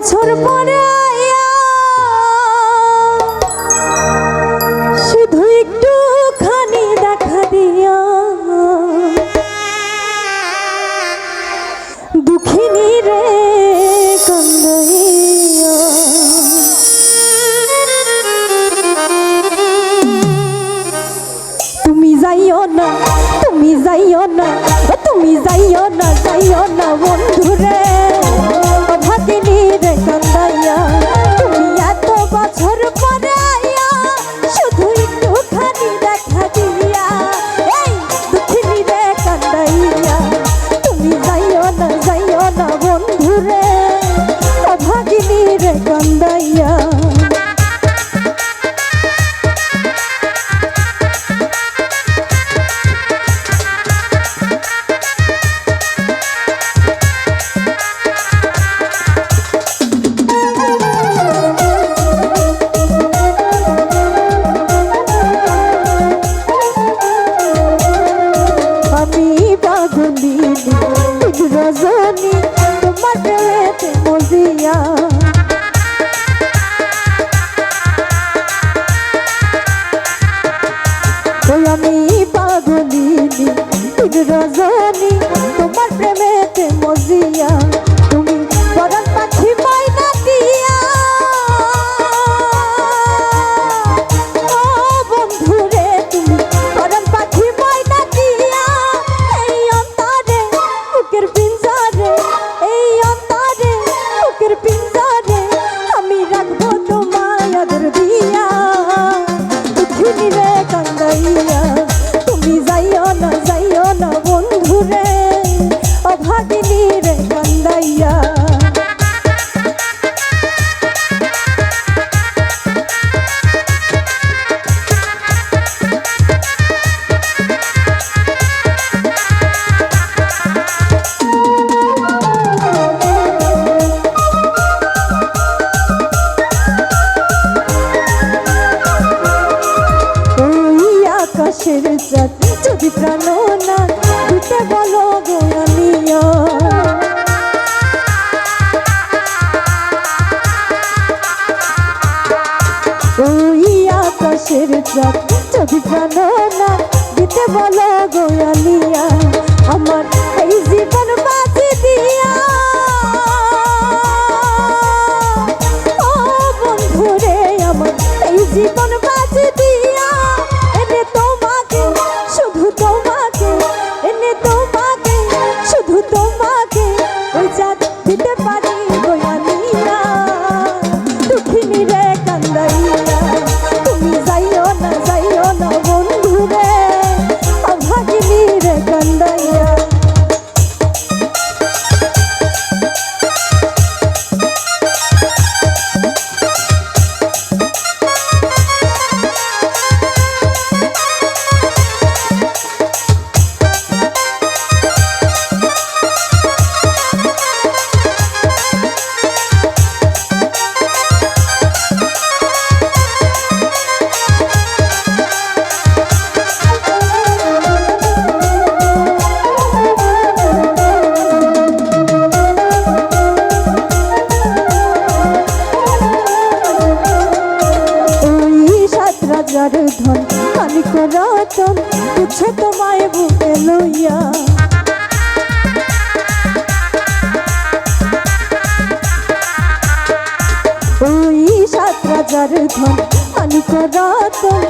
বছর পরে শুধু একটু তুমি যাইও না, তুমি যাইও না, তুমি যাইও না যাইও না বন্ধুরে কান্দাইয়া প্রাণ না দিতে বলো গোয়ালিয়া আমার এই জীবন বাজি দিয়া। ও বন্ধুরে, আমার এই জীবন বাজি দিয়া। এনে তোমাকে, শুধু তোমাকে, এনে তোমাকে, শুধু তোমাকে ওই চাঁদ দিতে পারি রাজার ধন কানিক রতন তুচ্ছ তোমায় বুকে লইয়া। ওই সাত রাজার ধন কানিক রতন